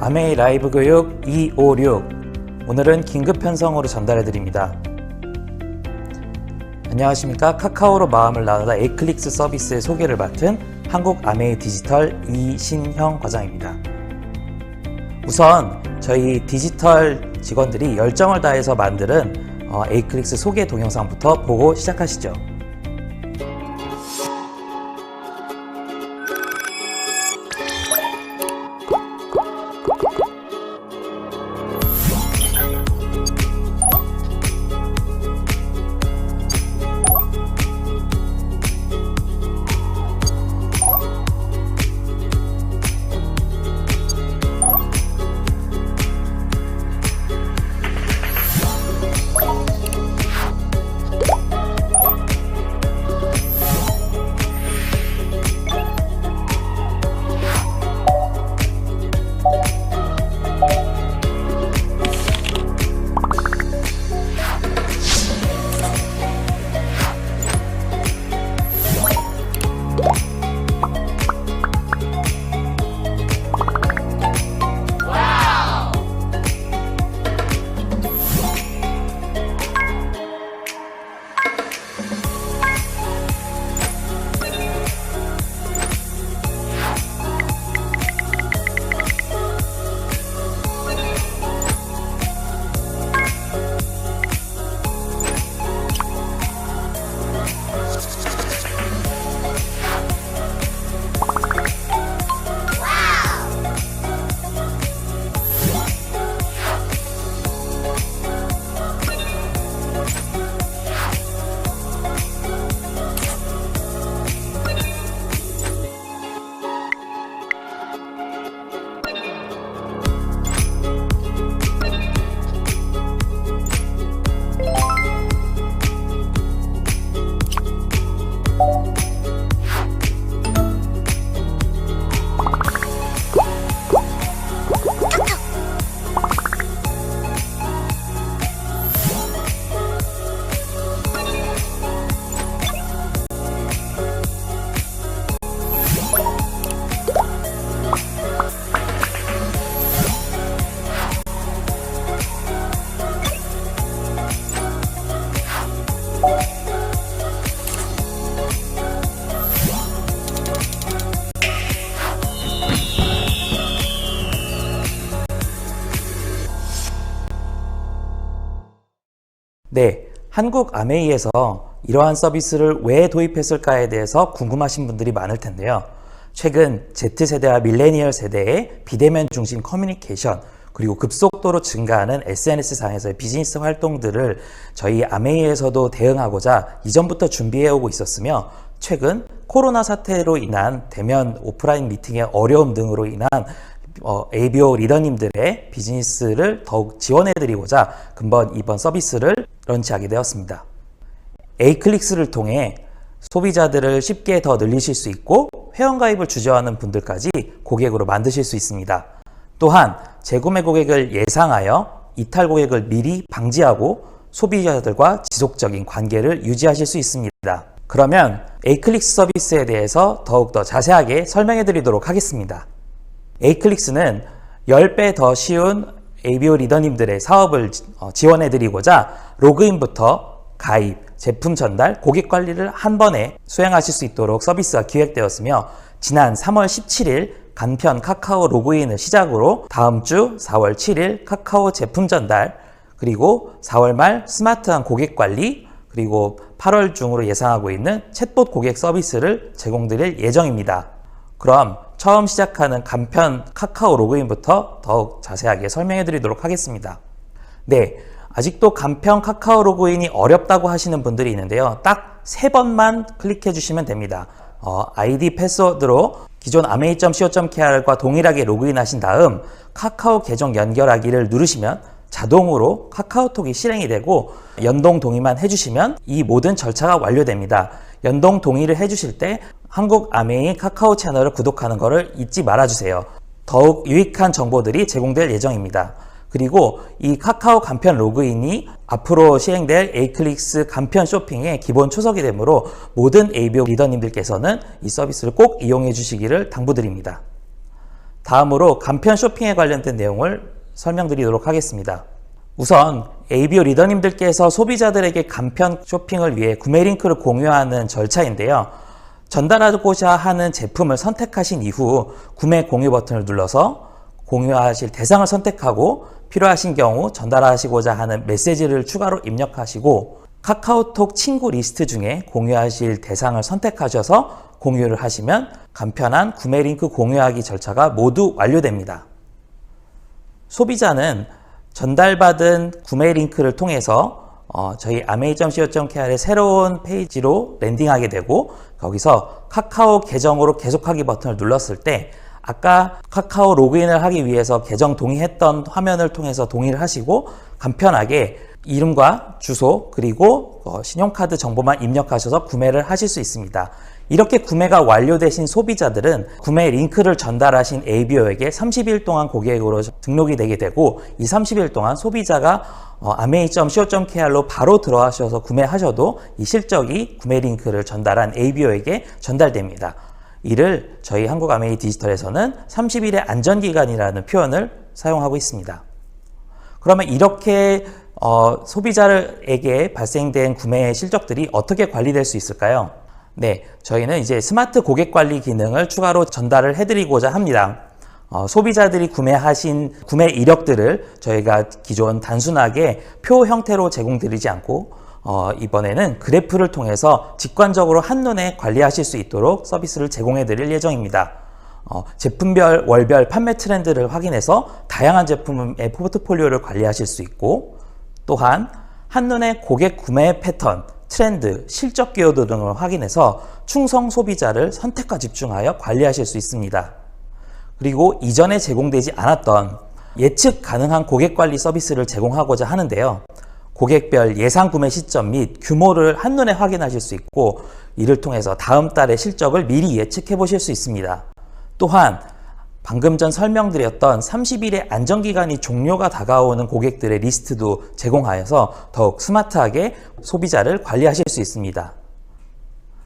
아메이 라이브 교육 256 오늘은 긴급 편성으로 전달해 드립니다. 안녕하십니까 카카오로 마음을 나누다 에이클릭스 서비스의 소개를 맡은 한국 아메이 디지털 이신형 과장입니다. 우선 저희 디지털 직원들이 열정을 다해서 만드는 어, 에이클릭스 소개 동영상부터 보고 시작하시죠. 네, 한국 아메이에서 이러한 서비스를 왜 도입했을까에 대해서 궁금하신 분들이 많을 텐데요. 최근 Z세대와 밀레니얼 세대의 비대면 중심 커뮤니케이션 그리고 급속도로 증가하는 SNS상에서의 비즈니스 활동들을 저희 아메이에서도 대응하고자 이전부터 준비해 오고 있었으며 최근 코로나 사태로 인한 대면 오프라인 미팅의 어려움 등으로 인한 어, ABO 리더님들의 비즈니스를 더욱 지원해드리고자 근본 이번 서비스를 런치하게 되었습니다. 에이클릭스를 통해 소비자들을 쉽게 더 늘리실 수 있고 회원가입을 주저하는 분들까지 고객으로 만드실 수 있습니다. 또한 재구매 고객을 예상하여 이탈 고객을 미리 방지하고 소비자들과 지속적인 관계를 유지하실 수 있습니다. 그러면 에이클릭스 서비스에 대해서 더욱더 자세하게 설명해 드리도록 하겠습니다. 에이클릭스는 10배 더 쉬운 ABO 리더님들의 사업을 어, 지원해 드리고자 로그인부터 가입, 제품 전달, 고객 관리를 한 번에 수행하실 수 있도록 서비스가 기획되었으며 지난 3월 17일 간편 카카오 로그인을 시작으로 다음 주 4월 7일 카카오 제품 전달 그리고 4월 말 스마트한 고객 관리 그리고 8월 중으로 예상하고 있는 챗봇 고객 서비스를 제공드릴 예정입니다. 그럼 처음 시작하는 간편 카카오 로그인부터 더욱 자세하게 설명해 드리도록 하겠습니다. 네. 아직도 간편 카카오 로그인이 어렵다고 하시는 분들이 있는데요. 딱 세 번만 클릭해 주시면 됩니다. 어, 아이디 패스워드로 기존 amazon.co.kr과 동일하게 로그인 하신 다음 카카오 계정 연결하기를 누르시면 자동으로 카카오톡이 실행이 되고 연동 동의만 해주시면 이 모든 절차가 완료됩니다. 연동 동의를 해주실 때 한국 아메이 카카오 채널을 구독하는 것을 잊지 말아주세요. 더욱 유익한 정보들이 제공될 예정입니다. 그리고 이 카카오 간편 로그인이 앞으로 시행될 에이클릭스 간편 쇼핑의 기본 초석이 되므로 모든 ABO 리더님들께서는 이 서비스를 꼭 이용해 주시기를 당부드립니다. 다음으로 간편 쇼핑에 관련된 내용을 설명드리도록 하겠습니다. 우선 ABO 리더님들께서 소비자들에게 간편 쇼핑을 위해 구매 링크를 공유하는 절차인데요. 전달하고자 하는 제품을 선택하신 이후 구매 공유 버튼을 눌러서 공유하실 대상을 선택하고 필요하신 경우 전달하시고자 하는 메시지를 추가로 입력하시고 카카오톡 친구 리스트 중에 공유하실 대상을 선택하셔서 공유를 하시면 간편한 구매 링크 공유하기 절차가 모두 완료됩니다. 소비자는 전달받은 구매 링크를 통해서 어, 저희 amazon.co.kr의 새로운 페이지로 랜딩하게 되고 거기서 카카오 계정으로 계속하기 버튼을 눌렀을 때 아까 카카오 로그인을 하기 위해서 계정 동의했던 화면을 통해서 동의를 하시고 간편하게 이름과 주소 그리고 어, 신용카드 정보만 입력하셔서 구매를 하실 수 있습니다. 이렇게 구매가 완료되신 소비자들은 구매 링크를 전달하신 ABO에게 30일 동안 고객으로 등록이 되게 되고 이 30일 동안 소비자가 어, amazon.co.kr로 바로 들어가셔서 구매하셔도 이 실적이 구매 링크를 전달한 ABO에게 전달됩니다. 이를 저희 한국 아메이 디지털에서는 30일의 안전기간이라는 표현을 사용하고 있습니다. 그러면 이렇게 어, 소비자에게 발생된 구매 실적들이 어떻게 관리될 수 있을까요? 네, 저희는 이제 스마트 고객 관리 기능을 추가로 전달을 해드리고자 합니다. 어, 소비자들이 구매하신 구매 이력들을 저희가 기존 단순하게 표 형태로 제공드리지 않고 어, 이번에는 그래프를 통해서 직관적으로 한눈에 관리하실 수 있도록 서비스를 제공해 드릴 예정입니다. 어, 제품별, 월별 판매 트렌드를 확인해서 다양한 제품의 포트폴리오를 관리하실 수 있고 또한 한눈에 고객 구매 패턴, 트렌드, 실적 기여도 등을 확인해서 충성 소비자를 선택과 집중하여 관리하실 수 있습니다. 그리고 이전에 제공되지 않았던 예측 가능한 고객 관리 서비스를 제공하고자 하는데요. 고객별 예상 구매 시점 및 규모를 한눈에 확인하실 수 있고 이를 통해서 다음 달의 실적을 미리 예측해 보실 수 있습니다. 또한 방금 전 설명드렸던 30일의 안전기간이 종료가 다가오는 고객들의 리스트도 제공하여서 더욱 스마트하게 소비자를 관리하실 수 있습니다.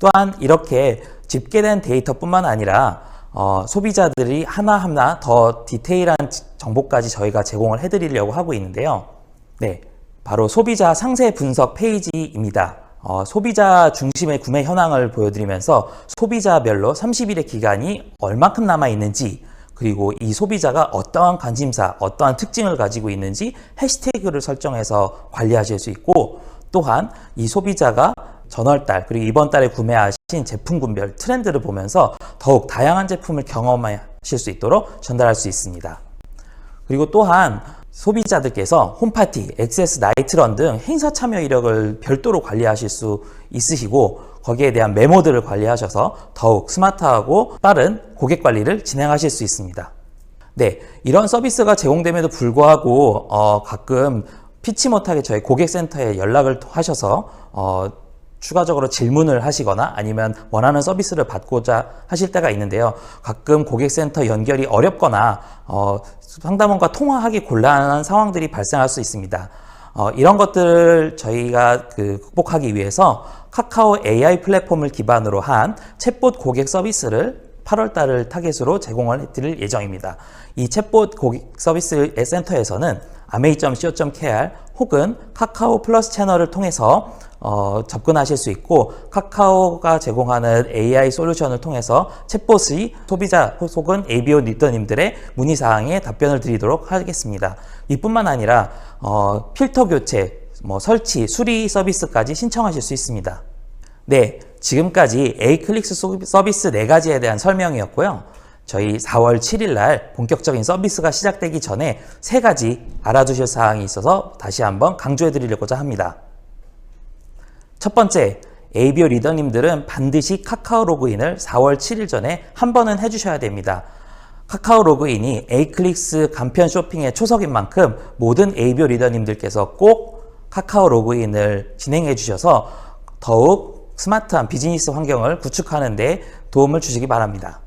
또한 이렇게 집계된 데이터뿐만 아니라 어, 소비자들이 하나하나 더 디테일한 정보까지 저희가 제공을 해드리려고 하고 있는데요. 네, 바로 소비자 상세 분석 페이지입니다. 어, 소비자 중심의 구매 현황을 보여드리면서 소비자별로 30일의 기간이 얼마큼 남아 있는지 그리고 이 소비자가 어떠한 관심사, 어떠한 특징을 가지고 있는지 해시태그를 설정해서 관리하실 수 있고 또한 이 소비자가 전월 달 그리고 이번 달에 구매하신 제품 군별 트렌드를 보면서 더욱 다양한 제품을 경험하실 수 있도록 전달할 수 있습니다. 그리고 또한 소비자들께서 홈파티, 액세스 나이트런 등 행사 참여 이력을 별도로 관리하실 수 있으시고 거기에 대한 메모들을 관리하셔서 더욱 스마트하고 빠른 고객 관리를 진행하실 수 있습니다. 네, 이런 서비스가 제공됨에도 불구하고 어, 가끔 피치 못하게 저희 고객센터에 연락을 하셔서 어, 추가적으로 질문을 하시거나 아니면 원하는 서비스를 받고자 하실 때가 있는데요. 가끔 고객센터 연결이 어렵거나 어, 상담원과 통화하기 곤란한 상황들이 발생할 수 있습니다. 어, 이런 것들을 저희가 그 극복하기 위해서 카카오 AI 플랫폼을 기반으로 한 챗봇 고객 서비스를 8월 달을 타겟으로 제공을 해드릴 예정입니다. 이 챗봇 고객 서비스 센터에서는 amazon.co.kr 혹은 카카오 플러스 채널을 통해서 어, 접근하실 수 있고 카카오가 제공하는 AI 솔루션을 통해서 챗봇이 소비자 혹은 ABO 리더님들의 문의사항에 답변을 드리도록 하겠습니다. 이뿐만 아니라 어, 필터 교체, 뭐 설치, 수리 서비스까지 신청하실 수 있습니다. 네, 지금까지 에이클릭스 서비스 4가지에 대한 설명이었고요. 저희 4월 7일 날 본격적인 서비스가 시작되기 전에 3가지 알아두실 사항이 있어서 다시 한번 강조해 드리려고자 합니다. 첫 번째, ABO 리더님들은 반드시 카카오 로그인을 4월 7일 전에 한 번은 해주셔야 됩니다. 카카오 로그인이 에이클릭스 간편 쇼핑의 초석인 만큼 모든 ABO 리더님들께서 꼭 카카오 로그인을 진행해 주셔서 더욱 스마트한 비즈니스 환경을 구축하는 데 도움을 주시기 바랍니다.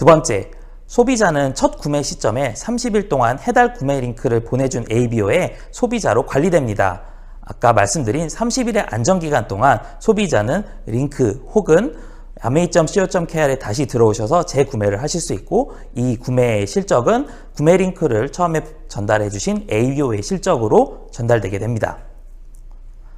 두 번째, 소비자는 첫 구매 시점에 30일 동안 해달 구매 링크를 보내준 ABO의 소비자로 관리됩니다. 아까 말씀드린 30일의 안정기간 동안 소비자는 링크 혹은 amazon.co.kr에 다시 들어오셔서 재구매를 하실 수 있고 이 구매의 실적은 구매 링크를 처음에 전달해 주신 ABO의 실적으로 전달되게 됩니다.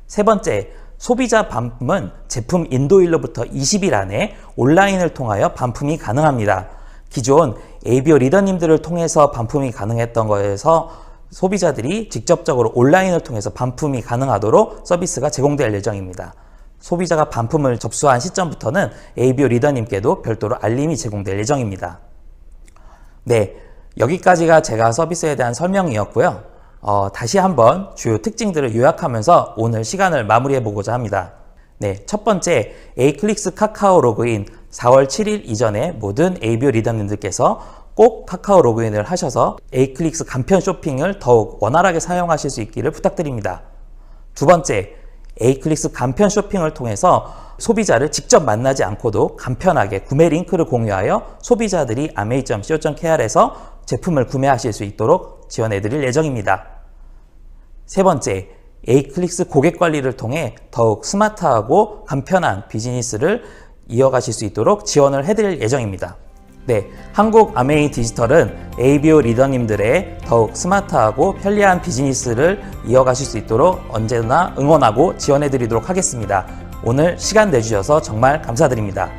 세 번째, 소비자 반품은 제품 인도일로부터 20일 안에 온라인을 통하여 반품이 가능합니다. 기존 ABO 리더님들을 통해서 반품이 가능했던 거에서 소비자들이 직접적으로 온라인을 통해서 반품이 가능하도록 서비스가 제공될 예정입니다. 소비자가 반품을 접수한 시점부터는 ABO 리더님께도 별도로 알림이 제공될 예정입니다. 네, 여기까지가 제가 서비스에 대한 설명이었고요. 어, 다시 한번 주요 특징들을 요약하면서 오늘 시간을 마무리해 보고자 합니다. 네, 첫 번째, 에이클릭스 카카오 로그인 4월 7일 이전에 모든 ABO 리더님들께서 꼭 카카오 로그인을 하셔서 에이클릭스 간편 쇼핑을 더욱 원활하게 사용하실 수 있기를 부탁드립니다. 두 번째, 에이클릭스 간편 쇼핑을 통해서 소비자를 직접 만나지 않고도 간편하게 구매 링크를 공유하여 소비자들이 amazon.co.kr에서 제품을 구매하실 수 있도록 지원해 드릴 예정입니다. 세 번째, 에이클릭스 고객 관리를 통해 더욱 스마트하고 간편한 비즈니스를 이어가실 수 있도록 지원을 해드릴 예정입니다. 네, 한국 아메이 디지털은 ABO 리더님들의 더욱 스마트하고 편리한 비즈니스를 이어가실 수 있도록 언제나 응원하고 지원해드리도록 하겠습니다. 오늘 시간 내주셔서 정말 감사드립니다.